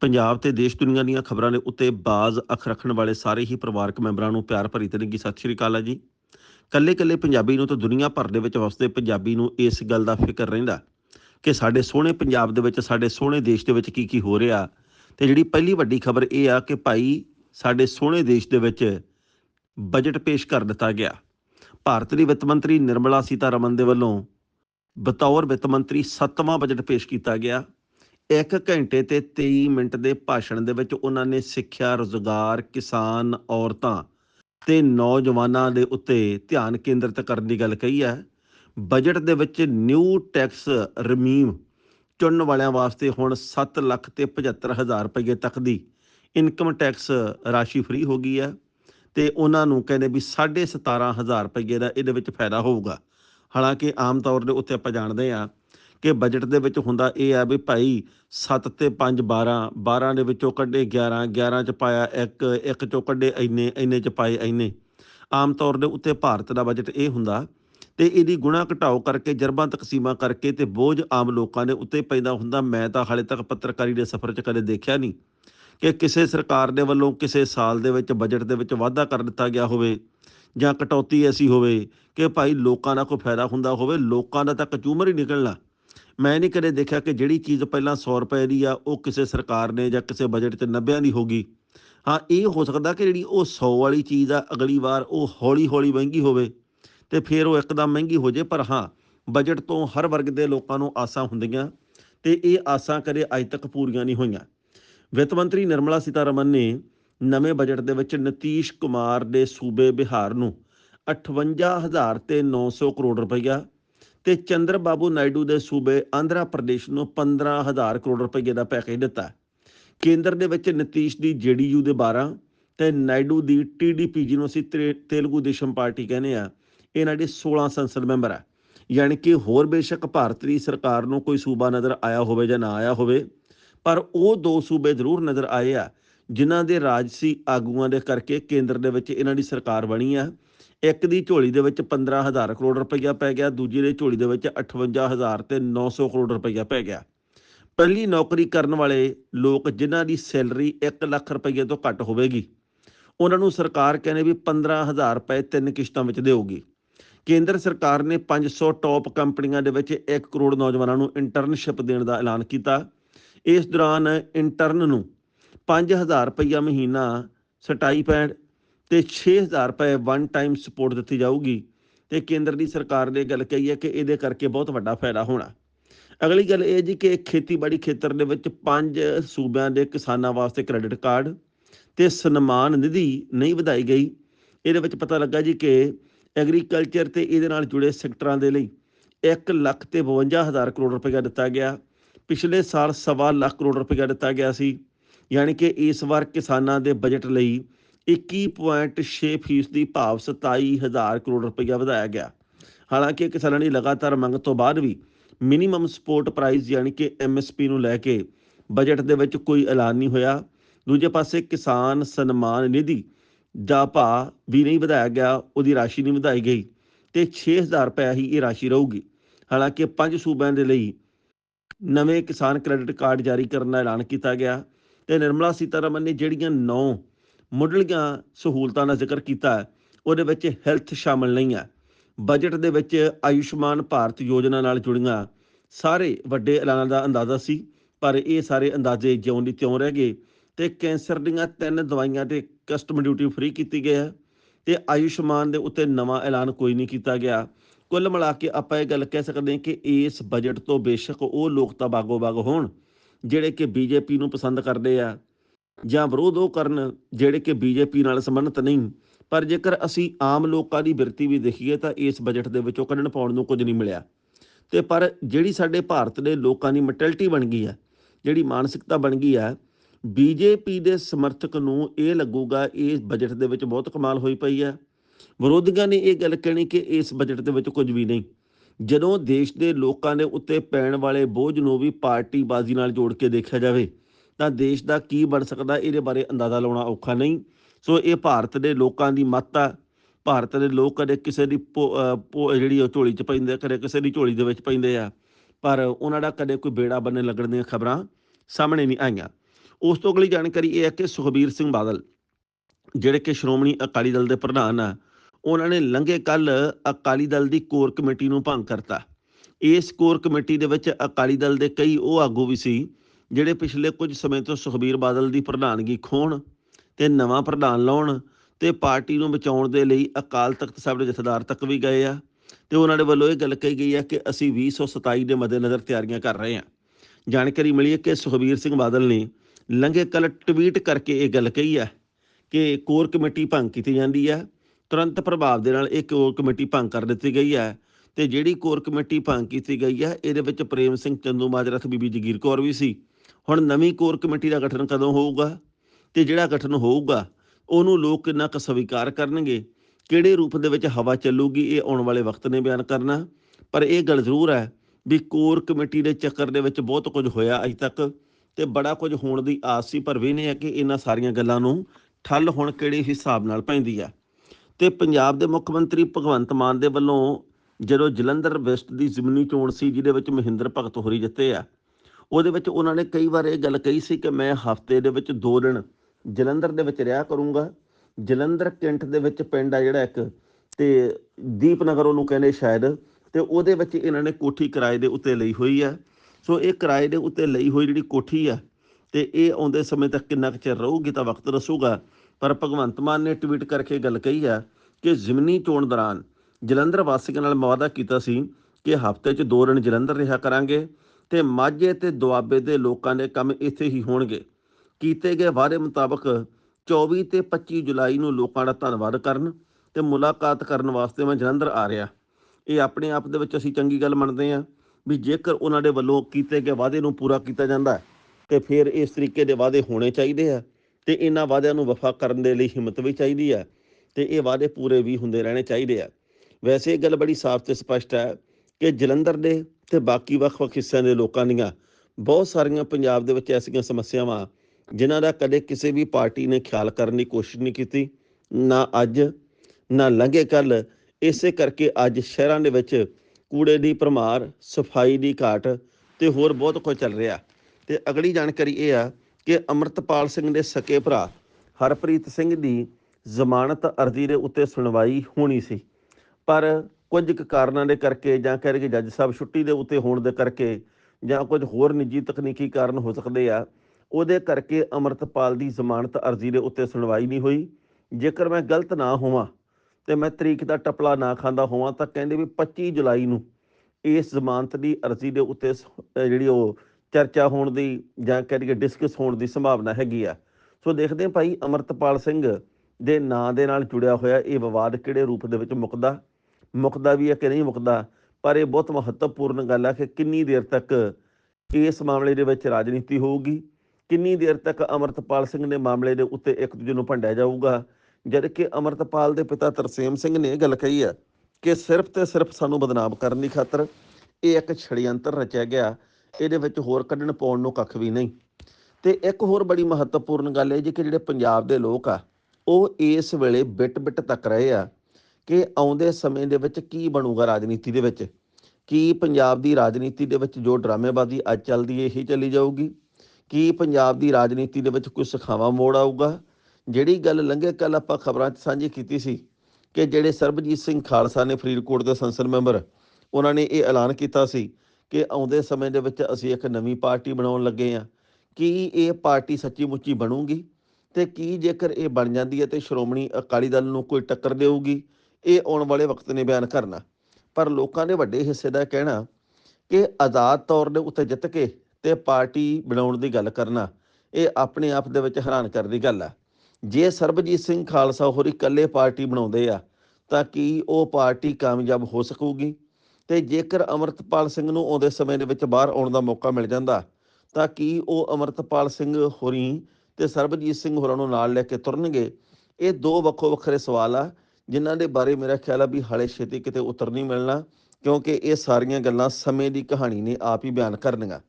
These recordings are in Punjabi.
ਪੰਜਾਬ ਤੇ ਦੇਸ਼ ਦੁਨੀਆ ਦੀਆਂ ਖਬਰਾਂ ਦੇ ਉੱਤੇ ਬਾਜ਼ ਅੱਖ ਰੱਖਣ ਵਾਲੇ ਸਾਰੇ ਹੀ ਪਰਿਵਾਰਕ ਮੈਂਬਰਾਂ ਨੂੰ ਪਿਆਰ ਭਰੀ ਤਨਗੀ ਸਤਿ ਸ਼੍ਰੀ ਅਕਾਲ ਹੈ ਜੀ। ਕੱਲੇ ਕੱਲੇ ਪੰਜਾਬੀ ਨੂੰ ਤਾਂ ਦੁਨੀਆ ਭਰ ਦੇ ਵਿੱਚ ਵਸਦੇ ਪੰਜਾਬੀ ਨੂੰ ਇਸ ਗੱਲ ਦਾ ਫਿਕਰ ਰਹਿੰਦਾ ਕਿ ਸਾਡੇ ਸੋਹਣੇ ਪੰਜਾਬ ਦੇ ਵਿੱਚ, ਸਾਡੇ ਸੋਹਣੇ ਦੇਸ਼ ਦੇ ਵਿੱਚ ਕੀ ਕੀ ਹੋ ਰਿਹਾ। ਤੇ ਜਿਹੜੀ ਪਹਿਲੀ ਵੱਡੀ ਖਬਰ ਇਹ ਆ ਕਿ ਭਾਈ ਸਾਡੇ ਸੋਹਣੇ ਦੇਸ਼ ਦੇ ਵਿੱਚ ਬਜਟ ਪੇਸ਼ ਕਰ ਦਿੱਤਾ ਗਿਆ। ਭਾਰਤ ਦੀ ਵਿੱਤ ਮੰਤਰੀ ਨਿਰਮਲਾ ਸੀਤਾਰਮਨ ਦੇ ਵੱਲੋਂ ਬਤੌਰ ਵਿੱਤ ਮੰਤਰੀ 7ਵਾਂ ਬਜਟ ਪੇਸ਼ ਕੀਤਾ ਗਿਆ। ਇੱਕ ਘੰਟੇ ਤੇ 23 ਮਿੰਟ ਦੇ ਭਾਸ਼ਣ ਦੇ ਵਿੱਚ ਉਹਨਾਂ ਨੇ ਸਿੱਖਿਆ ਰੋਜ਼ਗਾਰ ਕਿਸਾਨ ਔਰਤਾਂ ਤੇ ਨੌਜਵਾਨਾਂ ਦੇ ਉੱਤੇ ਧਿਆਨ ਕੇਂਦਰਿਤ ਕਰਨ ਦੀ ਗੱਲ ਕਹੀ ਹੈ। ਬਜਟ ਦੇ ਵਿੱਚ ਨਿਊ ਟੈਕਸ ਰਮੀਮ ਚੁਣਨ ਵਾਲਿਆਂ ਵਾਸਤੇ ਹੁਣ 7 ਲੱਖ ਤੇ 75 ਹਜ਼ਾਰ ਰੁਪਏ ਤੱਕ ਦੀ ਇਨਕਮ ਟੈਕਸ ਰਾਸ਼ੀ ਫ੍ਰੀ ਹੋ ਗਈ ਹੈ ਤੇ ਉਹਨਾਂ ਨੂੰ ਕਹਿੰਦੇ ਵੀ 17.5 ਹਜ਼ਾਰ ਰੁਪਏ ਦਾ ਇਹਦੇ ਵਿੱਚ ਫਾਇਦਾ ਹੋਊਗਾ। ਹਾਲਾਂਕਿ ਆਮ ਤੌਰ ਦੇ ਉੱਤੇ ਆਪਾਂ ਜਾਣਦੇ ਆ ਕਿ ਬਜਟ ਦੇ ਵਿੱਚ ਹੁੰਦਾ ਇਹ ਆ ਵੀ ਭਾਈ 7 ਤੇ 5 12 12 ਦੇ ਵਿੱਚੋਂ ਕੱਢੇ 11 11 ਚ ਪਾਇਆ ਇੱਕ ਇੱਕ ਚੋਂ ਕੱਢੇ ਇੰਨੇ ਇੰਨੇ ਚ ਪਾਏ ਇੰਨੇ। ਆਮ ਤੌਰ ਦੇ ਉੱਤੇ ਭਾਰਤ ਦਾ ਬਜਟ ਇਹ ਹੁੰਦਾ ਤੇ ਇਹਦੀ ਗੁਣਾ ਘਟਾਓ ਕਰਕੇ, ਜਰਬਾਂ ਤਕਸੀਮਾਂ ਕਰਕੇ ਤੇ ਬੋਝ ਆਮ ਲੋਕਾਂ ਦੇ ਉੱਤੇ ਪੈਂਦਾ ਹੁੰਦਾ। ਮੈਂ ਤਾਂ ਹਾਲੇ ਤੱਕ ਪੱਤਰਕਾਰੀ ਦੇ ਸਫ਼ਰ 'ਚ ਕਦੇ ਦੇਖਿਆ ਨਹੀਂ ਕਿ ਕਿਸੇ ਸਰਕਾਰ ਦੇ ਵੱਲੋਂ ਕਿਸੇ ਸਾਲ ਦੇ ਵਿੱਚ ਬਜਟ ਦੇ ਵਿੱਚ ਵਾਧਾ ਕਰ ਦਿੱਤਾ ਗਿਆ ਹੋਵੇ ਜਾਂ ਕਟੌਤੀ ਐਸੀ ਹੋਵੇ ਕਿ ਭਾਈ ਲੋਕਾਂ ਦਾ ਕੋਈ ਫਾਇਦਾ ਹੁੰਦਾ ਹੋਵੇ, ਲੋਕਾਂ ਦਾ ਤਾਂ ਕਚੂਮਰ ਹੀ ਨਿਕਲਣਾ। ਮੈਂ ਨਹੀਂ ਕਦੇ ਦੇਖਿਆ ਕਿ ਜਿਹੜੀ ਚੀਜ਼ ਪਹਿਲਾਂ 100 ਰੁਪਏ ਦੀ ਆ, ਉਹ ਕਿਸੇ ਸਰਕਾਰ ਨੇ ਜਾਂ ਕਿਸੇ ਬਜਟ 'ਚ 90 ਦੀ ਹੋਗੀ ਹਾਂ, ਇਹ ਹੋ ਸਕਦਾ ਕਿ ਜਿਹੜੀ ਉਹ 100 ਵਾਲੀ ਚੀਜ਼ ਆ, ਅਗਲੀ ਵਾਰ ਉਹ ਹੌਲੀ ਹੌਲੀ ਮਹਿੰਗੀ ਹੋਵੇ ਤੇ ਫਿਰ ਉਹ ਇੱਕਦਮ ਮਹਿੰਗੀ ਹੋ ਜੇ ਪਰ ਹਾਂ ਬਜਟ ਤੋਂ ਹਰ ਵਰਗ ਦੇ ਲੋਕਾਂ ਨੂੰ ਆਸਾਂ ਹੁੰਦੀਆਂ ਤੇ ਇਹ ਆਸਾਂ ਕਦੇ ਅੱਜ ਤੱਕ ਪੂਰੀਆਂ ਨਹੀਂ ਹੋਈਆਂ। ਵਿੱਤ ਮੰਤਰੀ ਨਿਰਮਲਾ ਸੀਤਾਰਮਨ ਨੇ ਨਵੇਂ ਬਜਟ ਦੇ ਵਿੱਚ ਨਤੀਸ਼ ਕੁਮਾਰ ਦੇ ਸੂਬੇ ਬਿਹਾਰ ਨੂੰ 58000 ਤੇ 900 ਕਰੋੜ ਰੁਪਈਆ ਤੇ ਚੰਦਰ ਬਾਬੂ ਨਾਇਡੂ ਦੇ ਸੂਬੇ ਆਂਧਰਾ ਪ੍ਰਦੇਸ਼ ਨੂੰ 15000 ਕਰੋੜ ਰੁਪਏ ਦਾ ਪੈਕੇਜ ਦਿੱਤਾ ਕੇਂਦਰ ਦੇ ਵਿੱਚ ਨਤੀਸ਼ ਦੀ ਜੇਡੀਯੂ ਦੇ 12 ਤੇ ਨਾਇਡੂ ਦੀ ਟੀਡੀਪੀ ਜਿਹਨੂੰ ਅਸੀਂ ਤ੍ਰੇ- ਤੇਲਗੂ ਦੇਸ਼ਮ ਪਾਰਟੀ ਕਹਿੰਦੇ ਆ ਇਹਨਾਂ ਦੇ 16 ਸੰਸਦ ਮੈਂਬਰ ਆ ਯਾਨੀ ਕਿ ਹੋਰ ਬੇਸ਼ੱਕ ਭਾਰਤ ਦੀ ਸਰਕਾਰ ਨੂੰ ਕੋਈ ਸੂਬਾ ਨਜ਼ਰ ਆਇਆ ਹੋਵੇ ਜਾਂ ਨਾ ਆਇਆ ਹੋਵੇ, ਪਰ ਉਹ ਦੋ ਸੂਬੇ ਜ਼ਰੂਰ ਨਜ਼ਰ ਆਏ ਆ, ਜਿਨ੍ਹਾਂ ਦੇ ਰਾਜਸੀ ਆਗੂਆਂ ਦੇ ਕਰਕੇ ਕੇਂਦਰ ਦੇ ਵਿੱਚ ਇਹਨਾਂ ਦੀ ਸਰਕਾਰ ਬਣੀ ਆ। ਇੱਕ ਦੀ ਝੋਲੀ ਦੇ ਵਿੱਚ 15000 ਕਰੋੜ ਰੁਪਈਆ ਪੈ ਗਿਆ, ਦੂਜੀ ਦੇ ਝੋਲੀ ਦੇ ਵਿੱਚ 58000 ਤੇ 900 ਕਰੋੜ ਰੁਪਈਆ ਪੈ ਗਿਆ। ਪਹਿਲੀ ਨੌਕਰੀ ਕਰਨ ਵਾਲੇ ਲੋਕ ਜਿਨ੍ਹਾਂ ਦੀ ਸੈਲਰੀ 1 ਲੱਖ ਰੁਪਈਏ ਤੋਂ ਘੱਟ ਹੋਵੇਗੀ, ਉਹਨਾਂ ਨੂੰ ਸਰਕਾਰ ਕਹਿੰਦੇ ਵੀ 15000 ਰੁਪਏ ਤਿੰਨ ਕਿਸ਼ਤਾਂ ਵਿੱਚ ਦੇਊਗੀ। ਕੇਂਦਰ ਸਰਕਾਰ ਨੇ 500 ਟੌਪ ਕੰਪਨੀਆਂ ਦੇ ਵਿੱਚ 1 ਕਰੋੜ ਨੌਜਵਾਨਾਂ ਨੂੰ ਇੰਟਰਨਸ਼ਿਪ ਦੇਣ ਦਾ ਐਲਾਨ ਕੀਤਾ। ਇਸ ਦੌਰਾਨ ਇੰਟਰਨ ਨੂੰ 5000 ਰੁਪਈਆ ਮਹੀਨਾ ਸਟਾਈਪੈਂਡ ਤੇ 6000 ਰੁਪਏ ਵਨ ਟਾਈਮ ਸਪੋਰਟ ਦਿੱਤੀ ਜਾਊਗੀ। ਤੇ ਕੇਂਦਰ ਦੀ ਸਰਕਾਰ ਨੇ ਗੱਲ ਕਹੀ ਹੈ ਕਿ ਇਹਦੇ ਕਰਕੇ ਬਹੁਤ ਵੱਡਾ ਫਾਇਦਾ ਹੋਣਾ। ਅਗਲੀ ਗੱਲ ਇਹ ਜੀ ਕਿ ਖੇਤੀਬਾੜੀ ਖੇਤਰ ਦੇ ਵਿੱਚ ਪੰਜ ਸੂਬਿਆਂ ਦੇ ਕਿਸਾਨਾਂ ਵਾਸਤੇ ਕ੍ਰੈਡਿਟ ਕਾਰਡ ਤੇ ਸਨਮਾਨ ਨਿਧੀ ਨਹੀਂ ਵਧਾਈ ਗਈ। ਇਹਦੇ ਵਿੱਚ ਪਤਾ ਲੱਗਾ ਜੀ ਕਿ ਐਗਰੀਕਲਚਰ ਤੇ ਇਹਦੇ ਨਾਲ ਜੁੜੇ ਸੈਕਟਰਾਂ ਦੇ ਲਈ 1 ਲੱਖ ਤੇ 52000 ਕਰੋੜ ਰੁਪਏ ਦਿੱਤਾ ਗਿਆ। ਪਿਛਲੇ ਸਾਲ ਸਵਾ ਲੱਖ ਕਰੋੜ ਰੁਪਏ ਦਿੱਤਾ ਗਿਆ ਸੀ। ਯਾਨੀ ਕਿ ਇਸ ਵਾਰ ਕਿਸਾਨਾਂ ਦੇ ਬਜਟ ਲਈ 21.6 ਫੀਸਦੀ ਭਾਵ 27000 ਕਰੋੜ ਰੁਪਏ ਵਧਾਇਆ ਗਿਆ। ਹਾਲਾਂਕਿ ਕਿਸਾਨਾਂ ਦੀ ਲਗਾਤਾਰ ਮੰਗ ਤੋਂ ਬਾਅਦ ਵੀ ਮਿਨੀਮਮ ਸਪੋਰਟ ਪ੍ਰਾਈਸ ਯਾਨੀ ਕਿ ਐਮਐਸਪੀ ਨੂੰ ਲੈ ਕੇ ਬਜਟ ਦੇ ਵਿੱਚ ਕੋਈ ਐਲਾਨ ਨਹੀਂ ਹੋਇਆ। ਦੂਜੇ ਪਾਸੇ ਕਿਸਾਨ ਸਨਮਾਨ ਨਿਧੀ ਦਾ ਭਾਅ ਵੀ ਨਹੀਂ ਵਧਾਇਆ ਗਿਆ, ਉਹਦੀ ਰਾਸ਼ੀ ਨਹੀਂ ਵਧਾਈ ਗਈ ਤੇ 6000 ਰੁਪਏ ਹੀ ਇਹ ਰਾਸ਼ੀ ਰਹੂਗੀ। ਹਾਲਾਂਕਿ ਪੰਜ ਸੂਬਿਆਂ ਦੇ ਲਈ ਨਵੇਂ ਕਿਸਾਨ ਕ੍ਰੈਡਿਟ ਕਾਰਡ ਜਾਰੀ ਕਰਨ ਦਾ ਐਲਾਨ ਕੀਤਾ ਗਿਆ ਤੇ ਨਿਰਮਲਾ ਸੀਤਾਰਮਨ ਨੇ ਜਿਹੜੀਆਂ ਨੌ ਮੁੱਢਲੀਆਂ ਸਹੂਲਤਾਂ ਦਾ ਜ਼ਿਕਰ ਕੀਤਾ ਉਹਦੇ ਵਿੱਚ ਹੈਲਥ ਸ਼ਾਮਲ ਨਹੀਂ ਹੈ। ਬਜਟ ਦੇ ਵਿੱਚ ਆਯੁਸ਼ਮਾਨ ਭਾਰਤ ਯੋਜਨਾ ਨਾਲ ਜੁੜੀਆਂ ਸਾਰੇ ਵੱਡੇ ਐਲਾਨਾਂ ਦਾ ਅੰਦਾਜ਼ਾ ਸੀ, ਪਰ ਇਹ ਸਾਰੇ ਅੰਦਾਜ਼ੇ ਜਿਉਂ ਦੀ ਤਿਉਂ ਰਹਿ ਗਏ ਤੇ ਕੈਂਸਰ ਦੀਆਂ ਤਿੰਨ ਦਵਾਈਆਂ ਤੇ ਕਸਟਮ ਡਿਊਟੀ ਫ੍ਰੀ ਕੀਤੀ ਗਈ ਹੈ ਤੇ ਆਯੁਸ਼ਮਾਨ ਦੇ ਉੱਤੇ ਨਵਾਂ ਐਲਾਨ ਕੋਈ ਨਹੀਂ ਕੀਤਾ ਗਿਆ। ਕੁੱਲ ਮਿਲਾ ਕੇ ਆਪਾਂ ਇਹ ਗੱਲ ਕਹਿ ਸਕਦੇ ਹਾਂ ਕਿ ਇਸ ਬਜਟ ਤੋਂ ਬੇਸ਼ੱਕ ਉਹ ਲੋਕ ਤਾਂ ਬਾਗੋ ਬਾਗ ਹੋਣ, ਜਿਹੜੇ ਕਿ ਬੀਜੇਪੀ ਨੂੰ ਪਸੰਦ ਕਰਦੇ ਆ। ਜਾਂ ਵਿਰੋਧ ਉਹ ਕਰਨ ਜਿਹੜੇ ਕਿ ਬੀਜੇਪੀ ਨਾਲ ਸੰਬੰਧਿਤ ਨਹੀਂ। ਪਰ ਜੇਕਰ ਅਸੀਂ ਆਮ ਲੋਕਾਂ ਦੀ ਬਿਰਤੀ ਵੀ ਦੇਖੀਏ ਤਾਂ ਇਸ ਬਜਟ ਦੇ ਵਿੱਚੋਂ ਕੱਢਣ ਪਾਉਣ ਨੂੰ ਕੁਝ ਨਹੀਂ ਮਿਲਿਆ। ਤੇ ਪਰ ਜਿਹੜੀ ਸਾਡੇ ਭਾਰਤ ਦੇ ਲੋਕਾਂ ਦੀ ਮੈਂਟੈਲਿਟੀ ਬਣ ਗਈ ਹੈ, ਜਿਹੜੀ ਮਾਨਸਿਕਤਾ ਬਣ ਗਈ ਆ ਬੀਜੇਪੀ ਦੇ ਸਮਰਥਕ ਨੂੰ ਇਹ ਲੱਗੂਗਾ ਇਸ ਬਜਟ ਦੇ ਵਿੱਚ ਬਹੁਤ ਕਮਾਲ ਹੋਈ ਪਈ ਹੈ। ਵਿਰੋਧੀਆਂ ਨੇ ਇਹ ਗੱਲ ਕਹਿਣੀ ਕਿ ਇਸ ਬਜਟ ਦੇ ਵਿੱਚ ਕੁਝ ਵੀ ਨਹੀਂ। ਜਦੋਂ ਦੇਸ਼ ਦੇ ਲੋਕਾਂ ਦੇ ਉੱਤੇ ਪੈਣ ਵਾਲੇ ਬੋਝ ਨੂੰ ਵੀ ਪਾਰਟੀਬਾਜ਼ੀ ਨਾਲ ਜੋੜ ਕੇ ਦੇਖਿਆ ਜਾਵੇ ਤਾਂ ਦੇਸ਼ ਦਾ ਕੀ ਬਣ ਸਕਦਾ ਇਹਦੇ ਬਾਰੇ ਅੰਦਾਜ਼ਾ ਲਾਉਣਾ ਔਖਾ ਨਹੀਂ। ਸੋ ਇਹ ਭਾਰਤ ਦੇ ਲੋਕਾਂ ਦੀ ਮੱਤ ਆ। ਭਾਰਤ ਦੇ ਲੋਕ ਕਦੇ ਕਿਸੇ ਦੀ ਭੋ- ਭੋ- ਜਿਹੜੀ ਉਹ ਝੋਲੀ 'ਚ ਪੈਂਦੇ ਆ, ਕਦੇ ਕਿਸੇ ਦੀ ਝੋਲੀ ਦੇ ਵਿੱਚ ਪੈਂਦੇ ਆ। ਪਰ ਉਹਨਾਂ ਦਾ ਕਦੇ ਕੋਈ ਬੇੜਾ ਬੰਨੇ ਲੱਗਣ ਦੀਆਂ ਖਬਰਾਂ ਸਾਹਮਣੇ ਨਹੀਂ ਆਈਆਂ। ਉਸ ਤੋਂ ਅਗਲੀ ਜਾਣਕਾਰੀ ਇਹ ਹੈ ਕਿ ਸੁਖਬੀਰ ਸਿੰਘ ਬਾਦਲ ਜਿਹੜੇ ਕਿ ਸ਼੍ਰੋਮਣੀ ਅਕਾਲੀ ਦਲ ਦੇ ਪ੍ਰਧਾਨ ਆ ਉਹਨਾਂ ਨੇ ਲੰਘੇ ਕੱਲ ਅਕਾਲੀ ਦਲ ਦੀ ਕੋਰ ਕਮੇਟੀ ਨੂੰ ਭੰਗ ਕਰਤਾ। ਇਸ ਕੋਰ ਕਮੇਟੀ ਦੇ ਵਿੱਚ ਅਕਾਲੀ ਦਲ ਦੇ ਕਈ ਉਹ ਆਗੂ ਵੀ ਸੀ ਜਿਹੜੇ ਪਿਛਲੇ ਕੁਝ ਸਮੇਂ ਤੋਂ ਸੁਖਬੀਰ ਬਾਦਲ ਦੀ ਪ੍ਰਧਾਨਗੀ ਖੋਣ ਤੇ ਨਵਾਂ ਪ੍ਰਧਾਨ ਲਾਉਣ ਤੇ ਪਾਰਟੀ ਨੂੰ ਬਚਾਉਣ ਦੇ ਲਈ ਅਕਾਲ ਤਖਤ ਸਾਹਿਬ ਦੇ ਜਥੇਦਾਰ ਤੱਕ ਵੀ ਗਏ ਆ, ਤੇ ਉਹਨਾਂ ਦੇ ਵੱਲੋਂ ਇਹ ਗੱਲ ਕਹੀ ਗਈ ਹੈ ਕਿ ਅਸੀਂ 2027 ਦੇ ਮੱਦੇਨਜ਼ਰ ਤਿਆਰੀਆਂ ਕਰ ਰਹੇ ਹਾਂ ਜਾਣਕਾਰੀ ਮਿਲੀ ਹੈ ਕਿ ਸੁਖਬੀਰ ਸਿੰਘ ਬਾਦਲ ਨੇ ਲੰਘੇ ਕੱਲ ਟਵੀਟ ਕਰਕੇ ਇਹ ਗੱਲ ਕਹੀ ਹੈ ਕਿ ਕੋਰ ਕਮੇਟੀ ਭੰਗ ਕੀਤੀ ਜਾਂਦੀ ਹੈ ਤੁਰੰਤ ਪ੍ਰਭਾਵ ਦੇ ਨਾਲ ਇਹ ਕੋਰ ਕਮੇਟੀ ਭੰਗ ਕਰ ਦਿੱਤੀ ਗਈ ਹੈ ਤੇ ਜਿਹੜੀ ਕੋਰ ਕਮੇਟੀ ਭੰਗ ਕੀਤੀ ਗਈ ਹੈ ਇਹਦੇ ਵਿੱਚ ਪ੍ਰੇਮ ਸਿੰਘ ਚੰਦੂ ਮਾਜਰਾ ਬੀਬੀ ਜਗੀਰ ਕੌਰ ਵੀ ਸੀ। ਹੁਣ ਨਵੀਂ ਕੋਰ ਕਮੇਟੀ ਦਾ ਗਠਨ ਕਦੋਂ ਹੋਊਗਾ ਤੇ ਜਿਹੜਾ ਗਠਨ ਹੋਊਗਾ, ਉਹਨੂੰ ਲੋਕ ਕਿੰਨਾ ਕੁ ਸਵੀਕਾਰ ਕਰਨਗੇ? ਕਿਹੜੇ ਰੂਪ ਦੇ ਵਿੱਚ ਹਵਾ ਚੱਲੂਗੀ? ਇਹ ਆਉਣ ਵਾਲੇ ਵਕਤ ਨੇ ਬਿਆਨ ਕਰਨਾ। ਪਰ ਇਹ ਗੱਲ ਜ਼ਰੂਰ ਹੈ ਵੀ ਕੋਰ ਕਮੇਟੀ ਦੇ ਚੱਕਰ ਦੇ ਵਿੱਚ ਬਹੁਤ ਕੁਝ ਹੋਇਆ ਅਜ ਤੱਕ ਤੇ ਬੜਾ ਕੁਝ ਹੋਣ ਦੀ ਆਸ ਸੀ, ਪਰ ਵੇਨੇ ਹੈ ਕਿ ਇਹਨਾਂ ਸਾਰੀਆਂ ਗੱਲਾਂ ਨੂੰ ਠੱਲ ਹੁਣ ਕਿਹੜੇ ਹਿਸਾਬ ਨਾਲ ਪੈਂਦੀ ਆ। ਤੇ ਪੰਜਾਬ ਦੇ ਮੁੱਖ ਮੰਤਰੀ ਭਗਵੰਤ ਮਾਨ ਦੇ ਵੱਲੋਂ ਜਦੋਂ ਜਲੰਧਰ ਵੈਸਟ ਦੀ ਜ਼ਿਮਨੀ ਚੋਣ ਸੀ, ਜਿਹਦੇ ਵਿੱਚ ਮਹਿੰਦਰ ਭਗਤ ਹੋਰੀ ਜਿੱਤੇ ਆ ਉਹਦੇ ਵਿੱਚ ਉਹਨਾਂ ਨੇ ਕਈ ਵਾਰ ਇਹ ਗੱਲ ਕਹੀ ਸੀ ਕਿ ਮੈਂ ਹਫ਼ਤੇ ਦੇ ਵਿੱਚ ਦੋ ਦਿਨ ਜਲੰਧਰ ਦੇ ਵਿੱਚ ਰਿਹਾ ਕਰੂੰਗਾ। ਜਲੰਧਰ ਕੈਂਟ ਦੇ ਵਿੱਚ ਪਿੰਡ ਆ ਜਿਹੜਾ ਇੱਕ, ਤੇ ਦੀਪਨਗਰ ਉਹਨੂੰ ਕਹਿੰਦੇ ਸ਼ਾਇਦ, ਤੇ ਉਹਦੇ ਵਿੱਚ ਇਹਨਾਂ ਨੇ ਕੋਠੀ ਕਿਰਾਏ ਦੇ ਉੱਤੇ ਲਈ ਹੋਈ ਆ। ਸੋ ਇਹ ਕਿਰਾਏ ਦੇ ਉੱਤੇ ਲਈ ਹੋਈ ਜਿਹੜੀ ਕੋਠੀ ਆ, ਤੇ ਇਹ ਆਉਂਦੇ ਸਮੇਂ ਤੱਕ ਕਿੰਨਾ ਕੁ ਚਿਰ ਰਹੂਗੀ ਤਾਂ ਵਕਤ ਦੱਸੂਗਾ। ਪਰ ਭਗਵੰਤ ਮਾਨ ਨੇ ਟਵੀਟ ਕਰਕੇ ਗੱਲ ਕਹੀ ਆ ਕਿ ਜ਼ਿਮਨੀ ਚੋਣ ਦੌਰਾਨ ਜਲੰਧਰ ਵਾਸੀਆਂ ਨਾਲ ਵਾਅਦਾ ਕੀਤਾ ਸੀ ਕਿ ਹਫ਼ਤੇ 'ਚ ਦੋ ਦਿਨ ਜਲੰਧਰ ਰਿਹਾ ਕਰਾਂਗੇ। ਤੇ ਮਾਝੇ ਤੇ ਦੁਆਬੇ ਦੇ ਲੋਕਾਂ ਦੇ ਕੰਮ ਇੱਥੇ ਹੀ ਹੋਣਗੇ। ਕੀਤੇ ਗਏ ਵਾਅਦੇ ਮੁਤਾਬਕ 24 ਤੇ 25 ਜੁਲਾਈ ਨੂੰ ਲੋਕਾਂ ਦਾ ਧੰਨਵਾਦ ਕਰਨ ਤੇ ਮੁਲਾਕਾਤ ਕਰਨ ਵਾਸਤੇ ਮੈਂ ਜਲੰਧਰ ਆ ਰਿਹਾ। ਇਹ ਆਪਣੇ ਆਪ ਦੇ ਵਿੱਚ ਅਸੀਂ ਚੰਗੀ ਗੱਲ ਮੰਨਦੇ ਹਾਂ ਵੀ ਜੇਕਰ ਉਹਨਾਂ ਦੇ ਵੱਲੋਂ ਕੀਤੇ ਗਏ ਵਾਅਦੇ ਨੂੰ ਪੂਰਾ ਕੀਤਾ ਜਾਂਦਾ ਹੈ, ਤੇ ਫਿਰ ਇਸ ਤਰੀਕੇ ਦੇ ਵਾਅਦੇ ਹੋਣੇ ਚਾਹੀਦੇ ਆ ਤੇ ਇਹਨਾਂ ਵਾਅਦਿਆਂ ਨੂੰ ਵਫਾ ਕਰਨ ਦੇ ਲਈ ਹਿੰਮਤ ਵੀ ਚਾਹੀਦੀ ਹੈ ਤੇ ਇਹ ਵਾਅਦੇ ਪੂਰੇ ਵੀ ਹੁੰਦੇ ਰਹਿਣੇ ਚਾਹੀਦੇ ਆ। ਵੈਸੇ ਇਹ ਗੱਲ ਬੜੀ ਸਾਫ਼ ਤੇ ਸਪਸ਼ਟ ਹੈ ਕਿ ਜਲੰਧਰ ਦੇ ਤੇ ਬਾਕੀ ਵੱਖ-ਵੱਖ ਹਿੱਸਿਆਂ ਦੇ ਲੋਕਾਂ ਦੀਆਂ ਬਹੁਤ ਸਾਰੀਆਂ ਪੰਜਾਬ ਦੇ ਵਿੱਚ ਐਸੀਆਂ ਸਮੱਸਿਆਵਾਂ ਜਿਨ੍ਹਾਂ ਦਾ ਕਦੇ ਕਿਸੇ ਵੀ ਪਾਰਟੀ ਨੇ ਖਿਆਲ ਕਰਨ ਦੀ ਕੋਸ਼ਿਸ਼ ਨਹੀਂ ਕੀਤੀ, ਨਾ ਅੱਜ, ਨਾ ਲੰਘੇ ਕੱਲ ਇਸੇ ਕਰਕੇ ਅੱਜ ਸ਼ਹਿਰਾਂ ਦੇ ਵਿੱਚ ਕੂੜੇ ਦੀ ਭਰਮਾਰ, ਸਫ਼ਾਈ ਦੀ ਘਾਟ ਤੇ ਹੋਰ ਬਹੁਤ ਕੁਝ ਚੱਲ ਰਿਹਾ। ਤੇ ਅਗਲੀ ਜਾਣਕਾਰੀ ਇਹ ਆ ਕਿ ਅਮਰਤਪਾਲ ਸਿੰਘ ਦੇ ਸਕੇ ਭਰਾ ਹਰਪ੍ਰੀਤ ਸਿੰਘ ਦੀ ਜ਼ਮਾਨਤ ਅਰਜ਼ੀ ਦੇ ਉੱਤੇ ਸੁਣਵਾਈ ਹੋਣੀ ਸੀ। ਪਰ ਕੁਝ ਕੁ ਕਾਰਨਾਂ ਦੇ ਕਰਕੇ ਜਾਂ ਕਹਿ ਰਹੇ ਕਿ ਜੱਜ ਸਾਹਿਬ ਛੁੱਟੀ ਦੇ ਉੱਤੇ ਹੋਣ ਦੇ ਕਰਕੇ ਜਾਂ ਕੁਝ ਹੋਰ ਨਿੱਜੀ ਤਕਨੀਕੀ ਕਾਰਨ ਹੋ ਸਕਦੇ ਆ, ਉਹਦੇ ਕਰਕੇ ਅਮਰਤਪਾਲ ਦੀ ਜ਼ਮਾਨਤ ਅਰਜ਼ੀ ਦੇ ਉੱਤੇ ਸੁਣਵਾਈ ਨਹੀਂ ਹੋਈ। ਜੇਕਰ ਮੈਂ ਗਲਤ ਨਾ ਹੋਵਾਂ ਤੇ ਮੈਂ ਤਰੀਕ ਦਾ ਟਪਲਾ ਨਾ ਖਾਂਦਾ ਹੋਵਾਂ ਤਾਂ ਕਹਿੰਦੇ ਵੀ 25 ਜੁਲਾਈ ਨੂੰ ਇਸ ਜ਼ਮਾਨਤ ਦੀ ਅਰਜ਼ੀ ਦੇ ਉੱਤੇ ਸ- ਜਿਹੜੀ ਉਹ ਚਰਚਾ ਹੋਣ ਦੀ ਜਾਂ ਕਹਿ ਲਈਏ ਡਿਸਕਸ ਹੋਣ ਦੀ ਸੰਭਾਵਨਾ ਹੈਗੀ ਆ। ਸੋ ਦੇਖਦੇ ਹਾਂ ਭਾਈ ਅਮਰਤਪਾਲ ਸਿੰਘ ਦੇ ਨਾਂ ਦੇ ਨਾਲ ਜੁੜਿਆ ਹੋਇਆ ਇਹ ਵਿਵਾਦ ਕਿਹੜੇ ਰੂਪ ਦੇ ਵਿੱਚ ਮੁੱਕਦਾ। ਮੁੱਕਦਾ ਵੀ ਹੈ ਕਿ ਨਹੀਂ ਮੁੱਕਦਾ, ਪਰ ਇਹ ਬਹੁਤ ਮਹੱਤਵਪੂਰਨ ਗੱਲ ਹੈ ਕਿ ਕਿੰਨੀ ਦੇਰ ਤੱਕ ਇਸ ਮਾਮਲੇ ਦੇ ਵਿੱਚ ਰਾਜਨੀਤੀ ਹੋਊਗੀ, ਕਿੰਨੀ ਦੇਰ ਤੱਕ ਅਮਰਤਪਾਲ ਸਿੰਘ ਦੇ ਮਾਮਲੇ ਦੇ ਉੱਤੇ ਇੱਕ ਦੂਜੇ ਨੂੰ ਭੰਡਿਆ ਜਾਊਗਾ। ਜਦ ਕਿ ਅਮਰਤਪਾਲ ਦੇ ਪਿਤਾ ਤਰਸੇਮ ਸਿੰਘ ਨੇ ਇਹ ਗੱਲ ਕਹੀ ਹੈ ਕਿ ਸਿਰਫ ਤੇ ਸਿਰਫ ਸਾਨੂੰ ਬਦਨਾਮ ਕਰਨ ਦੀ ਖਾਤਰ ਇਹ ਇੱਕ ਛੜਯੰਤਰ ਰਚਿਆ ਗਿਆ, ਇਹਦੇ ਵਿੱਚ ਹੋਰ ਕੱਢਣ ਪਾਉਣ ਨੂੰ ਕੱਖ ਵੀ ਨਹੀਂ। ਤੇ ਇੱਕ ਹੋਰ ਬੜੀ ਮਹੱਤਵਪੂਰਨ ਗੱਲ ਹੈ ਜੀ ਕਿ ਜਿਹੜੇ ਪੰਜਾਬ ਦੇ ਲੋਕ ਆ, ਉਹ ਇਸ ਵੇਲੇ ਬਿਟ-ਬਿਟ ਤੱਕ ਰਹੇ ਆ। ਕਿ ਆਉਂਦੇ ਸਮੇਂ ਦੇ ਵਿੱਚ ਕੀ ਬਣੂਗਾ ਰਾਜਨੀਤੀ ਦੇ ਵਿੱਚ? ਕੀ ਪੰਜਾਬ ਦੀ ਰਾਜਨੀਤੀ ਦੇ ਵਿੱਚ ਜੋ ਡਰਾਮੇਬਾਜ਼ੀ ਅੱਜ ਚੱਲਦੀ ਹੈ, ਇਹੀ ਚੱਲੀ ਜਾਊਗੀ? ਕੀ ਪੰਜਾਬ ਦੀ ਰਾਜਨੀਤੀ ਦੇ ਵਿੱਚ ਕੋਈ ਸਖਾਵਾ ਮੋੜ ਆਊਗਾ? ਜਿਹੜੀ ਗੱਲ ਲੰਘੇ ਕੱਲ ਆਪਾਂ ਖਬਰਾਂ 'ਚ ਸਾਂਝੀ ਕੀਤੀ ਸੀ ਕਿ ਜਿਹੜੇ ਸਰਬਜੀਤ ਸਿੰਘ ਖਾਲਸਾ ਨੇ ਫਰੀਦਕੋਟ ਦੇ ਸੰਸਦ ਮੈਂਬਰ, ਉਹਨਾਂ ਨੇ ਇਹ ਐਲਾਨ ਕੀਤਾ ਸੀ ਕਿ ਆਉਂਦੇ ਸਮੇਂ ਦੇ ਵਿੱਚ ਅਸੀਂ ਇੱਕ ਨਵੀਂ ਪਾਰਟੀ ਬਣਾਉਣ ਲੱਗੇ ਆ ਕੀ ਇਹ ਪਾਰਟੀ ਸੱਚੀ ਮੁੱਚੀ ਬਣੂਗੀ? ਤੇ ਕੀ ਜੇਕਰ ਇਹ ਬਣ ਜਾਂਦੀ ਹੈ ਤੇ ਸ਼੍ਰੋਮਣੀ ਅਕਾਲੀ ਦਲ ਨੂੰ ਕੋਈ ਟੱਕਰ ਦੇਊਗੀ? ਇਹ ਆਉਣ ਵਾਲੇ ਵਕਤ ਨੇ ਬਿਆਨ ਕਰਨਾ। ਪਰ ਲੋਕਾਂ ਦੇ ਵੱਡੇ ਹਿੱਸੇ ਦਾ ਕਹਿਣਾ ਕਿ ਆਜ਼ਾਦ ਤੌਰ ਦੇ ਉੱਤੇ ਜਿੱਤ ਕੇ ਤੇ ਪਾਰਟੀ ਬਣਾਉਣ ਦੀ ਗੱਲ ਕਰਨਾ, ਇਹ ਆਪਣੇ ਆਪ ਦੇ ਵਿੱਚ ਹੈਰਾਨ ਕਰਨ ਦੀ ਗੱਲ ਆ। ਜੇ ਸਰਬਜੀਤ ਸਿੰਘ ਖਾਲਸਾ ਹੋਰ ਇਕੱਲੇ ਪਾਰਟੀ ਬਣਾਉਂਦੇ ਆ, ਤਾਂ ਕੀ ਉਹ ਪਾਰਟੀ ਕਾਮਯਾਬ ਹੋ ਸਕੂਗੀ? ਤੇ ਜੇਕਰ ਅਮਰਤਪਾਲ ਸਿੰਘ ਨੂੰ ਆਉਂਦੇ ਸਮੇਂ ਦੇ ਵਿੱਚ ਬਾਹਰ ਆਉਣ ਦਾ ਮੌਕਾ ਮਿਲ ਜਾਂਦਾ, ਤਾਂ ਕੀ ਉਹ ਅਮਰਤਪਾਲ ਸਿੰਘ ਹੋਰੀ ਤੇ ਸਰਬਜੀਤ ਸਿੰਘ ਹੋਰਾਂ ਨੂੰ ਨਾਲ ਲੈ ਕੇ ਤੁਰਨਗੇ? ਇਹ ਦੋ ਵੱਖੋ ਵੱਖਰੇ ਸਵਾਲ ਆ। ਜਿਨ੍ਹਾਂ ਦੇ ਬਾਰੇ ਮੇਰਾ ਖਿਆਲ ਆ ਵੀ ਹਾਲੇ ਛੇਤੀ ਕਿਤੇ ਉਤਰ ਨਹੀਂ ਮਿਲਣਾ, ਕਿਉਂਕਿ ਇਹ ਸਾਰੀਆਂ ਗੱਲਾਂ ਸਮੇਂ ਦੀ ਕਹਾਣੀ ਨੇ ਆਪ ਹੀ ਬਿਆਨ ਕਰਨੀਆਂ।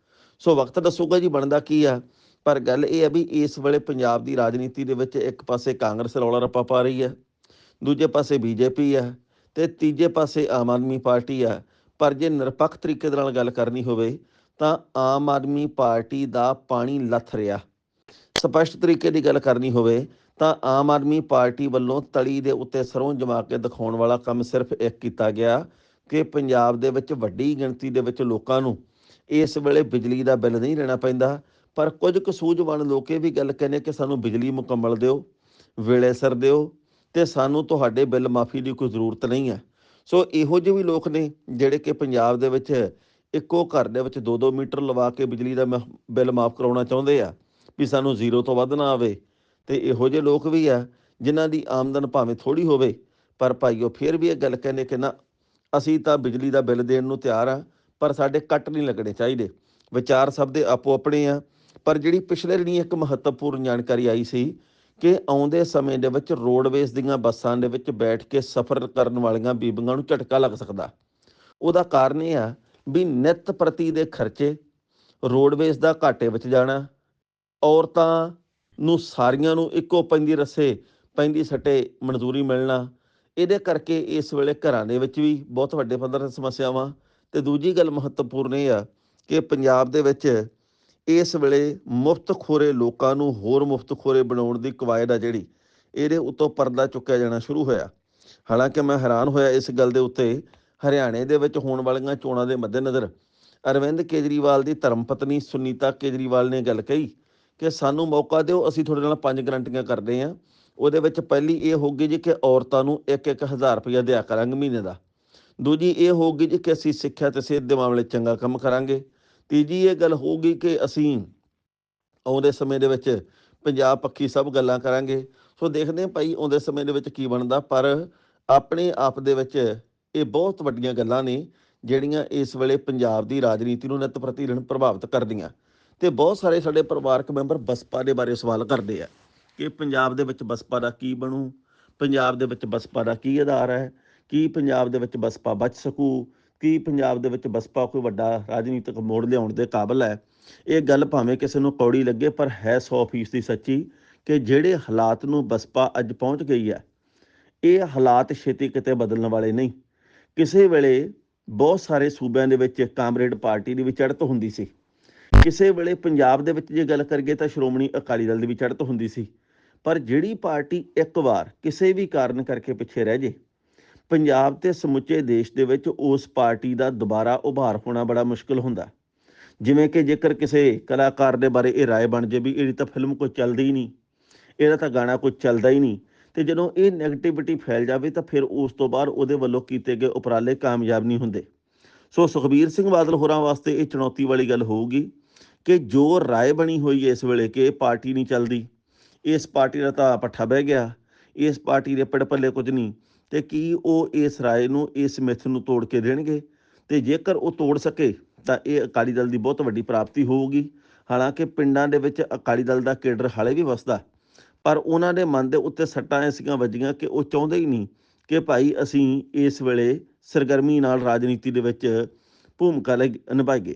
ਸੋ ਵਕਤ ਦੱਸੂਗਾ ਜੀ ਬਣਦਾ ਕੀ ਆ। ਪਰ ਗੱਲ ਇਹ ਹੈ ਵੀ ਇਸ ਵੇਲੇ ਪੰਜਾਬ ਦੀ ਰਾਜਨੀਤੀ ਦੇ ਵਿੱਚ ਇੱਕ ਪਾਸੇ ਕਾਂਗਰਸ ਰੌਲਾ ਰੱਪਾ ਪਾ ਰਹੀ ਹੈ ਦੂਜੇ ਪਾਸੇ ਬੀਜੇਪੀ ਹੈ ਤੇ ਤੀਜੇ ਪਾਸੇ ਆਮ ਆਦਮੀ ਪਾਰਟੀ ਹੈ ਪਰ ਜੇ ਨਿਰਪੱਖ ਤਰੀਕੇ ਦੇ ਨਾਲ ਗੱਲ ਕਰਨੀ ਹੋਵੇ ਤਾਂ ਆਮ ਆਦਮੀ ਪਾਰਟੀ ਦਾ ਪਾਣੀ ਲੱਥ ਰਿਹਾ। ਸਪਸ਼ਟ ਤਰੀਕੇ ਦੀ ਗੱਲ ਕਰਨੀ ਹੋਵੇ ਤਾਂ ਆਮ ਆਦਮੀ ਪਾਰਟੀ ਵੱਲੋਂ ਤਲੀ ਦੇ ਉੱਤੇ ਸਰੋਂ ਜਮਾ ਕੇ ਦਿਖਾਉਣ ਵਾਲਾ ਕੰਮ ਸਿਰਫ ਇੱਕ ਕੀਤਾ ਗਿਆ ਕਿ ਪੰਜਾਬ ਦੇ ਵਿੱਚ ਵੱਡੀ ਗਿਣਤੀ ਦੇ ਵਿੱਚ ਲੋਕਾਂ ਨੂੰ ਇਸ ਵੇਲੇ ਬਿਜਲੀ ਦਾ ਬਿੱਲ ਨਹੀਂ ਲੈਣਾ ਪੈਂਦਾ। ਪਰ ਕੁਝ ਕੁ ਸੂਝਵਾਨ ਲੋਕ ਇਹ ਵੀ ਗੱਲ ਕਹਿੰਦੇ ਕਿ ਸਾਨੂੰ ਬਿਜਲੀ ਮੁਕੰਮਲ ਦਿਓ, ਵੇਲੇ ਸਿਰ ਦਿਓ ਤੇ ਸਾਨੂੰ ਤੁਹਾਡੇ ਬਿੱਲ ਮਾਫੀ ਦੀ ਕੋਈ ਜ਼ਰੂਰਤ ਨਹੀਂ ਹੈ। ਸੋ ਇਹੋ ਜਿਹੇ ਵੀ ਲੋਕ ਨੇ ਜਿਹੜੇ ਕਿ ਪੰਜਾਬ ਦੇ ਵਿੱਚ ਇੱਕੋ ਘਰ ਦੇ ਵਿੱਚ 2-2 ਮੀਟਰ ਲਵਾ ਕੇ ਬਿਜਲੀ ਦਾ ਮ- ਬਿੱਲ ਮਾਫ ਕਰਾਉਣਾ ਚਾਹੁੰਦੇ ਆ ਵੀ ਸਾਨੂੰ ਜ਼ੀਰੋ ਤੋਂ ਵੱਧ ਨਾ ਆਵੇ। ਤੇ ਇਹੋ ਜਿਹੇ ਲੋਕ ਵੀ ਆ, ਜਿਨ੍ਹਾਂ ਦੀ ਆਮਦਨ ਭਾਵੇਂ ਥੋੜੀ ਹੋਵੇ, ਪਰ ਭਾਈਓ ਫਿਰ ਵੀ ਇਹ ਗੱਲ ਕਹਿੰਦੇ ਕਿ ਨਾ, ਅਸੀਂ ਤਾਂ ਬਿਜਲੀ ਦਾ ਬਿੱਲ ਦੇਣ ਨੂੰ ਤਿਆਰ ਆ, ਪਰ ਸਾਡੇ ਕੱਟ ਨਹੀਂ ਲੱਗਣੇ ਚਾਹੀਦੇ। ਵਿਚਾਰ ਸਭ ਦੇ ਆਪੋ ਆਪਣੇ ਆ, ਪਰ ਜਿਹੜੀ ਪਿਛਲੇ ਦਿਨੀ ਇੱਕ ਮਹੱਤਵਪੂਰਨ ਜਾਣਕਾਰੀ ਆਈ ਸੀ ਕਿ ਆਉਂਦੇ ਸਮੇਂ ਦੇ ਵਿੱਚ ਰੋਡਵੇਜ਼ ਦੀਆਂ ਬੱਸਾਂ ਦੇ ਵਿੱਚ ਬੈਠ ਕੇ ਸਫ਼ਰ ਕਰਨ ਵਾਲੀਆਂ ਬੀਬੀਆਂ ਨੂੰ ਝਟਕਾ ਲੱਗ ਸਕਦਾ। ਉਹਦਾ ਕਾਰਨ ਇਹ ਆ ਵੀ ਨਿਤ ਪ੍ਰਤੀ ਦੇ ਖਰਚੇ ਰੋਡਵੇਜ਼ ਦਾ ਘਾਟੇ ਵਿੱਚ ਜਾਣਾ, ਔਰਤਾਂ ਨੂੰ ਸਾਰੀਆਂ ਨੂੰ ਇੱਕੋ ਪੈਂਦੀ ਰਸੇ, ਪੈਂਦੀ ਸੱਟੇ, ਮਨਜ਼ੂਰੀ ਮਿਲਣਾ। ਇਹਦੇ ਕਰਕੇ ਇਸ ਵੇਲੇ ਘਰਾਂ ਦੇ ਵਿੱਚ ਵੀ ਬਹੁਤ ਵੱਡੇ ਪੱਧਰ ਤੇ ਸਮੱਸਿਆਵਾਂ। ਤੇ ਦੂਜੀ ਗੱਲ ਮਹੱਤਵਪੂਰਨ ਇਹ ਆ ਕਿ ਪੰਜਾਬ ਦੇ ਵਿੱਚ ਇਸ ਵੇਲੇ ਮੁਫਤ ਖੋਰੇ ਲੋਕਾਂ ਨੂੰ ਹੋਰ ਮੁਫਤ ਖੋਰੇ ਬਣਾਉਣ ਦੀ ਕਵਾਇਦ ਆ ਜਿਹੜੀ, ਇਹਦੇ ਉੱਤੋਂ ਪਰਦਾ ਚੁੱਕਿਆ ਜਾਣਾ ਸ਼ੁਰੂ ਹੋਇਆ। ਹਾਲਾਂਕਿ ਮੈਂ ਹੈਰਾਨ ਹੋਇਆ ਇਸ ਗੱਲ ਦੇ ਉੱਤੇ, ਹਰਿਆਣੇ ਦੇ ਵਿੱਚ ਹੋਣ ਵਾਲੀਆਂ ਚੋਣਾਂ ਦੇ ਮੱਦੇਨਜ਼ਰ ਅਰਵਿੰਦ ਕੇਜਰੀਵਾਲ ਦੀ ਧਰਮ ਪਤਨੀ ਸੁਨੀਤਾ ਕੇਜਰੀਵਾਲ ਨੇ ਗੱਲ ਕਹੀ ਕਿ ਸਾਨੂੰ ਮੌਕਾ ਦਿਓ, ਅਸੀਂ ਤੁਹਾਡੇ ਨਾਲ ਪੰਜ ਗਰੰਟੀਆਂ ਕਰਦੇ ਹਾਂ। ਉਹਦੇ ਵਿੱਚ ਪਹਿਲੀ ਇਹ ਹੋਊਗੀ ਜੀ ਕਿ ਔਰਤਾਂ ਨੂੰ 1-1000 ਰੁਪਇਆ ਦਿਆ ਕਰਾਂਗੇ ਮਹੀਨੇ ਦਾ। ਦੂਜੀ ਇਹ ਹੋਊਗੀ ਜੀ ਕਿ ਅਸੀਂ ਸਿੱਖਿਆ ਤੇ ਸਿਹਤ ਦੇ ਮਾਮਲੇ ਚੰਗਾ ਕੰਮ ਕਰਾਂਗੇ। ਤੀਜੀ ਇਹ ਗੱਲ ਹੋਊਗੀ ਕਿ ਅਸੀਂ ਆਉਂਦੇ ਸਮੇਂ ਦੇ ਵਿੱਚ ਪੰਜਾਬ ਪੱਖੀ ਸਭ ਗੱਲਾਂ ਕਰਾਂਗੇ। ਸੋ ਦੇਖਦੇ ਹਾਂ ਭਾਈ ਆਉਂਦੇ ਸਮੇਂ ਦੇ ਵਿੱਚ ਕੀ ਬਣਦਾ, ਪਰ ਆਪਣੇ ਆਪ ਦੇ ਵਿੱਚ ਇਹ ਬਹੁਤ ਵੱਡੀਆਂ ਗੱਲਾਂ ਨੇ, ਜਿਹੜੀਆਂ ਇਸ ਵੇਲੇ ਪੰਜਾਬ ਦੀ ਰਾਜਨੀਤੀ ਨੂੰ ਨਿਤ ਪ੍ਰਤੀ ਪ੍ਰਭਾਵਿਤ ਕਰਦੀਆਂ। ਤੇ ਬਹੁਤ ਸਾਰੇ ਸਾਡੇ ਪਰਿਵਾਰਕ ਮੈਂਬਰ ਬਸਪਾ ਦੇ ਬਾਰੇ ਸਵਾਲ ਕਰਦੇ ਆ ਕਿ ਪੰਜਾਬ ਦੇ ਵਿੱਚ ਬਸਪਾ ਦਾ ਕੀ ਬਣੂ, ਪੰਜਾਬ ਦੇ ਵਿੱਚ ਬਸਪਾ ਦਾ ਕੀ ਆਧਾਰ ਹੈ, ਕੀ ਪੰਜਾਬ ਦੇ ਵਿੱਚ ਬਸਪਾ ਬਚ ਸਕੂ, ਕੀ ਪੰਜਾਬ ਦੇ ਵਿੱਚ ਬਸਪਾ ਕੋਈ ਵੱਡਾ ਰਾਜਨੀਤਿਕ ਮੋੜ ਲਿਆਉਣ ਦੇ ਕਾਬਿਲ ਹੈ। ਇਹ ਗੱਲ ਭਾਵੇਂ ਕਿਸੇ ਨੂੰ ਕੌੜੀ ਲੱਗੇ, ਪਰ ਹੈ 100% ਦੀ ਸੱਚੀ ਕਿ ਜਿਹੜੇ ਹਾਲਾਤ ਨੂੰ ਬਸਪਾ ਅੱਜ ਪਹੁੰਚ ਗਈ ਹੈ, ਇਹ ਹਾਲਾਤ ਛੇਤੀ ਕਿਤੇ ਬਦਲਣ ਵਾਲੇ ਨਹੀਂ। ਕਿਸੇ ਵੇਲੇ ਬਹੁਤ ਸਾਰੇ ਸੂਬਿਆਂ ਦੇ ਵਿੱਚ ਕਾਮਰੇਡ ਪਾਰਟੀ ਦੀ ਵੀ ਚੜ੍ਹਤ ਹੁੰਦੀ ਸੀ। ਕਿਸੇ ਵੇਲੇ ਪੰਜਾਬ ਦੇ ਵਿੱਚ ਜੇ ਗੱਲ ਕਰੀਏ ਤਾਂ ਸ਼੍ਰੋਮਣੀ ਅਕਾਲੀ ਦਲ ਦੀ ਵੀ ਚੜ੍ਹਤ ਹੁੰਦੀ ਸੀ। ਪਰ ਜਿਹੜੀ ਪਾਰਟੀ ਇੱਕ ਵਾਰ ਕਿਸੇ ਵੀ ਕਾਰਨ ਕਰਕੇ ਪਿੱਛੇ ਰਹਿ ਜੇ, ਪੰਜਾਬ ਤੇ ਸਮੁੱਚੇ ਦੇਸ਼ ਦੇ ਵਿੱਚ ਉਸ ਪਾਰਟੀ ਦਾ ਦੁਬਾਰਾ ਉਭਾਰ ਹੋਣਾ ਬੜਾ ਮੁਸ਼ਕਲ ਹੁੰਦਾ। ਜਿਵੇਂ ਕਿ ਜੇਕਰ ਕਿਸੇ ਕਲਾਕਾਰ ਦੇ ਬਾਰੇ ਇਹ رائے ਬਣ ਜੇ ਵੀ ਇਹਦੀ ਤਾਂ ਫਿਲਮ ਕੋਈ ਚੱਲਦੀ ਹੀ ਨਹੀਂ, ਇਹਦਾ ਤਾਂ ਗਾਣਾ ਕੋਈ ਚੱਲਦਾ ਹੀ ਨਹੀਂ, ਤੇ ਜਦੋਂ ਇਹ 네ਗੇਟਿਵਿਟੀ ਫੈਲ ਜਾਵੇ ਤਾਂ ਫਿਰ ਉਸ ਤੋਂ ਬਾਅਦ ਉਹਦੇ ਵੱਲੋਂ ਕੀਤੇ ਗਏ ਉਪਰਾਲੇ ਕਾਮਯਾਬ ਨਹੀਂ ਹੁੰਦੇ। ਸੋ ਸੁਖਬੀਰ ਸਿੰਘ ਬਾਦਲ ਹੋਰਾਂ ਵਾਸਤੇ ਇਹ ਚੁਣੌਤੀ ਵਾਲੀ ਗੱਲ ਹੋਊਗੀ ਕਿ ਜੋ ਰਾਏ ਬਣੀ ਹੋਈ ਹੈ ਇਸ ਵੇਲੇ ਕਿ ਪਾਰਟੀ ਨਹੀਂ ਚੱਲਦੀ, ਇਸ ਪਾਰਟੀ ਦਾ ਤਾਂ ਪੱਠਾ ਬਹਿ ਗਿਆ, ਇਸ ਪਾਰਟੀ ਦੇ ਪੜ ਪੱਲੇ ਕੁਝ ਨਹੀਂ, ਤੇ ਕੀ ਉਹ ਇਸ ਰਾਏ ਨੂੰ, ਇਸ ਮਿੱਥ ਨੂੰ ਤੋੜ ਕੇ ਦੇਣਗੇ? ਤੇ ਜੇਕਰ ਉਹ ਤੋੜ ਸਕੇ, ਤਾਂ ਇਹ ਅਕਾਲੀ ਦਲ ਦੀ ਬਹੁਤ ਵੱਡੀ ਪ੍ਰਾਪਤੀ ਹੋਊਗੀ। ਹਾਲਾਂਕਿ ਪਿੰਡਾਂ ਦੇ ਵਿੱਚ ਅਕਾਲੀ ਦਲ ਦਾ ਕੇਡਰ ਹਾਲੇ ਵੀ ਵਸਦਾ, ਪਰ ਉਹਨਾਂ ਦੇ ਮਨ ਦੇ ਉੱਤੇ ਸੱਟਾਂ ਐਸੀਆਂ ਵੱਜੀਆਂ ਕਿ ਉਹ ਚਾਹੁੰਦੇ ਹੀ ਨਹੀਂ ਕਿ ਭਾਈ ਅਸੀਂ ਇਸ ਵੇਲੇ ਸਰਗਰਮੀ ਨਾਲ ਰਾਜਨੀਤੀ ਦੇ ਵਿੱਚ ਭੂਮਿਕਾ ਲੈ ਨਿਭਾਈਏ।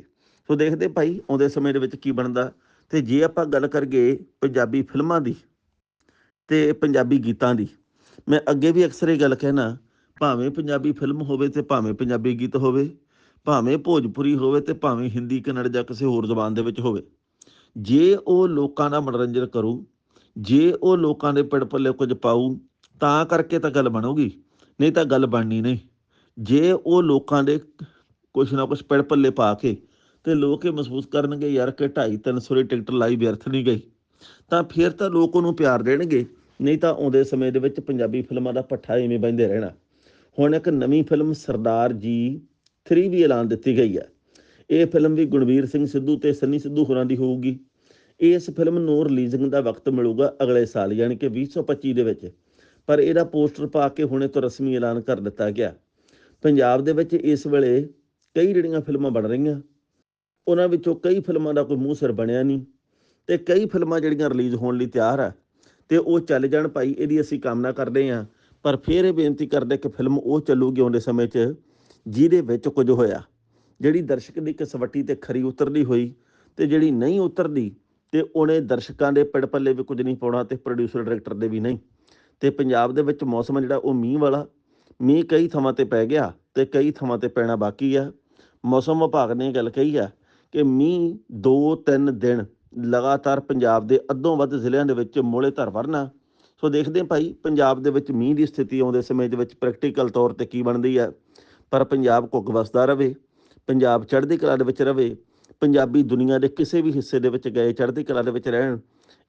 ਸੋ ਦੇਖਦੇ ਭਾਈ ਆਉਂਦੇ ਸਮੇਂ ਦੇ ਵਿੱਚ ਕੀ ਬਣਦਾ। ਤੇ ਜੇ ਆਪਾਂ ਗੱਲ ਕਰੀਏ ਪੰਜਾਬੀ ਫਿਲਮਾਂ ਦੀ ਤੇ ਪੰਜਾਬੀ ਗੀਤਾਂ ਦੀ, ਮੈਂ ਅੱਗੇ ਵੀ ਅਕਸਰ ਇਹ ਗੱਲ ਕਹਿਣਾ ਭਾਵੇਂ ਪੰਜਾਬੀ ਫਿਲਮ ਹੋਵੇ ਤੇ ਭਾਵੇਂ ਪੰਜਾਬੀ ਗੀਤ ਹੋਵੇ, ਭਾਵੇਂ ਭੋਜਪੁਰੀ ਹੋਵੇ ਤੇ ਭਾਵੇਂ ਹਿੰਦੀ, ਕਨੜ ਜਾਂ ਕਿਸੇ ਹੋਰ ਜ਼ਬਾਨ ਦੇ ਵਿੱਚ ਹੋਵੇ, ਜੇ ਉਹ ਲੋਕਾਂ ਦਾ ਮਨੋਰੰਜਨ ਕਰੂ, ਜੇ ਉਹ ਲੋਕਾਂ ਦੇ ਪਿੜ ਪੱਲੇ ਕੁਝ ਪਾਊ, ਤਾਂ ਕਰਕੇ ਤਾਂ ਗੱਲ ਬਣੂਗੀ, ਨਹੀਂ ਤਾਂ ਗੱਲ ਬਣਨੀ ਨਹੀਂ। ਜੇ ਉਹ ਲੋਕਾਂ ਦੇ ਕੁਛ ਨਾ ਕੁਛ ਪਿੜ ਪੱਲੇ ਪਾ ਕੇ ਤੇ ਲੋਕ ਇਹ ਮਹਿਸੂਸ ਕਰਨਗੇ ਯਾਰ ਕਿ 2.5 300 ਦੀ ਟਿਕਟ ਲਾਈ ਵਿਅਰਥ ਨਹੀਂ ਗਈ। ਤਾਂ ਫਿਰ ਤਾਂ ਲੋਕ ਉਹਨੂੰ ਪਿਆਰ ਦੇਣਗੇ, ਨਹੀਂ ਤਾਂ ਆਉਂਦੇ ਸਮੇਂ ਦੇ ਵਿੱਚ ਪੰਜਾਬੀ ਫਿਲਮਾਂ ਦਾ ਪੱਠਾ ਐਵੇਂ ਬੈਂਦੇ ਰਹਿਣਾ। ਹੁਣ ਇੱਕ ਨਵੀਂ ਫਿਲਮ ਸਰਦਾਰ ਜੀ 3 ਵੀ ਐਲਾਨ ਦਿੱਤੀ ਗਈ ਹੈ ਇਹ ਫਿਲਮ ਵੀ ਗੁਣਵੀਰ ਸਿੰਘ ਸਿੱਧੂ ਤੇ ਸੰਨੀ ਸਿੱਧੂ ਹੋਰਾਂ ਦੀ ਹੋਊਗੀ। ਇਸ ਫਿਲਮ ਨੂੰ ਰਿਲੀਜ਼ਿੰਗ ਦਾ ਵਕਤ ਮਿਲੂਗਾ ਅਗਲੇ ਸਾਲ, ਯਾਨੀ ਕਿ 2025 ਦੇ ਵਿੱਚ। ਪਰ ਇਹਦਾ ਪੋਸਟਰ ਪਾ ਕੇ ਹੁਣੇ ਤੋਂ ਰਸਮੀ ਐਲਾਨ ਕਰ ਦਿੱਤਾ ਗਿਆ। ਪੰਜਾਬ ਦੇ ਵਿੱਚ ਇਸ ਵੇਲੇ ਕਈ ਜਿਹੜੀਆਂ ਫਿਲਮਾਂ ਬਣ ਰਹੀਆਂ ਉਹਨਾਂ ਵਿੱਚੋਂ ਕਈ ਫਿਲਮਾਂ ਦਾ ਕੋਈ ਮੂੰਹ ਸਿਰ ਬਣਿਆ ਨਹੀਂ ਤੇ ਕਈ ਫਿਲਮਾਂ ਜਿਹੜੀਆਂ ਰਿਲੀਜ਼ ਹੋਣ ਲਈ ਤਿਆਰ ਆ ਤੇ ਉਹ ਚੱਲ ਜਾਣ ਭਾਈ, ਇਹਦੀ ਅਸੀਂ ਕਾਮਨਾ ਕਰਦੇ ਹਾਂ। ਪਰ ਫਿਰ ਇਹ ਬੇਨਤੀ ਕਰਦੇ ਕਿ ਫਿਲਮ ਉਹ ਚੱਲੂਗੀ ਆਉਂਦੇ ਸਮੇਂ 'ਚ ਜਿਹਦੇ ਵਿੱਚ ਕੁਝ ਹੋਇਆ। ਜਿਹੜੀ ਦਰਸ਼ਕ ਦੀ ਕਸਵੱਟੀ ਤੇ ਖਰੀ ਉਤਰਦੀ ਹੋਈ ਤੇ ਜਿਹੜੀ ਨਹੀਂ ਉਤਰਦੀ ਤੇ ਉਹਨੇ ਦਰਸ਼ਕਾਂ ਦੇ ਪਿੜ ਪੱਲੇ ਵੀ ਕੁਝ ਨਹੀਂ ਪਾਉਣਾ ਤੇ ਪ੍ਰੋਡਿਊਸਰ ਡਾਇਰੈਕਟਰ ਦੇ ਵੀ ਨਹੀਂ। ਤੇ ਪੰਜਾਬ ਦੇ ਵਿੱਚ ਮੌਸਮ ਜਿਹੜਾ ਉਹ ਮੀਂਹ ਵਾਲਾ। ਮੀਂਹ ਕਈ ਥਾਵਾਂ ਤੇ ਪੈ ਗਿਆ ਤੇ ਕਈ ਥਾਵਾਂ ਤੇ ਪੈਣਾ ਬਾਕੀ ਆ। ਮੌਸਮ ਵਿਭਾਗ ਨੇ ਇਹ ਗੱਲ ਕਹੀ ਆ ਕਿ ਮੀਂਹ 2-3 ਦਿਨ ਲਗਾਤਾਰ ਪੰਜਾਬ ਦੇ ਅੱਧੋਂ ਵੱਧ ਜ਼ਿਲ੍ਹਿਆਂ ਦੇ ਵਿੱਚ ਮੋਲੇ ਧਰ ਵਰਨਾ। ਸੋ ਦੇਖਦੇ ਹਾਂ ਭਾਈ, ਪੰਜਾਬ ਦੇ ਵਿੱਚ ਮੀਂਹ ਦੀ ਸਥਿਤੀ ਆਉਂਦੇ ਸਮੇਂ ਦੇ ਵਿੱਚ ਪ੍ਰੈਕਟੀਕਲ ਤੌਰ ਤੇ ਕੀ ਬਣਦੀ ਹੈ। ਪਰ ਪੰਜਾਬ ਘੁੱਗ ਵਸਦਾ ਰਵੇ ਪੰਜਾਬ ਚੜ੍ਹਦੀ ਕਲਾ ਦੇ ਵਿੱਚ ਰਵੇ ਪੰਜਾਬੀ ਦੁਨੀਆ ਦੇ ਕਿਸੇ ਵੀ ਹਿੱਸੇ ਦੇ ਵਿੱਚ ਗਏ ਚੜ੍ਹਦੀ ਕਲਾ ਦੇ ਵਿੱਚ ਰਹਿਣ,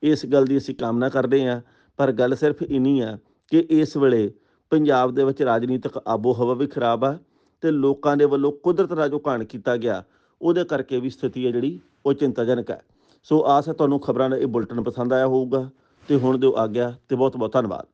ਇਸ ਗੱਲ ਦੀ ਅਸੀਂ ਕਾਮਨਾ ਕਰਦੇ ਹਾਂ। ਪਰ ਗੱਲ ਸਿਰਫ ਇੰਨੀ ਆ ਕਿ ਇਸ ਵੇਲੇ ਪੰਜਾਬ ਦੇ ਵਿੱਚ ਰਾਜਨੀਤਿਕ ਆਬੋ ਹਵਾ ਵੀ ਖਰਾਬ ਆ ਤੇ ਲੋਕਾਂ ਦੇ ਵੱਲੋਂ ਕੁਦਰਤ ਦਾ ਜੋ ਘਾਣ ਕੀਤਾ ਗਿਆ ਉਹਦੇ ਕਰਕੇ ਵੀ ਸਥਿਤੀ ਹੈ ਜਿਹੜੀ, ਉਹ ਚਿੰਤਾਜਨਕ ਹੈ। ਸੋ ਆਸ ਹੈ ਤੁਹਾਨੂੰ ਖਬਰਾਂ ਦਾ ਇਹ ਬੁਲਟਨ ਪਸੰਦ ਆਇਆ ਹੋਊਗਾ, ਤੇ ਹੁਣ ਦਿਓ ਆਗਿਆ, ਤੇ ਬਹੁਤ ਬਹੁਤ ਧੰਨਵਾਦ।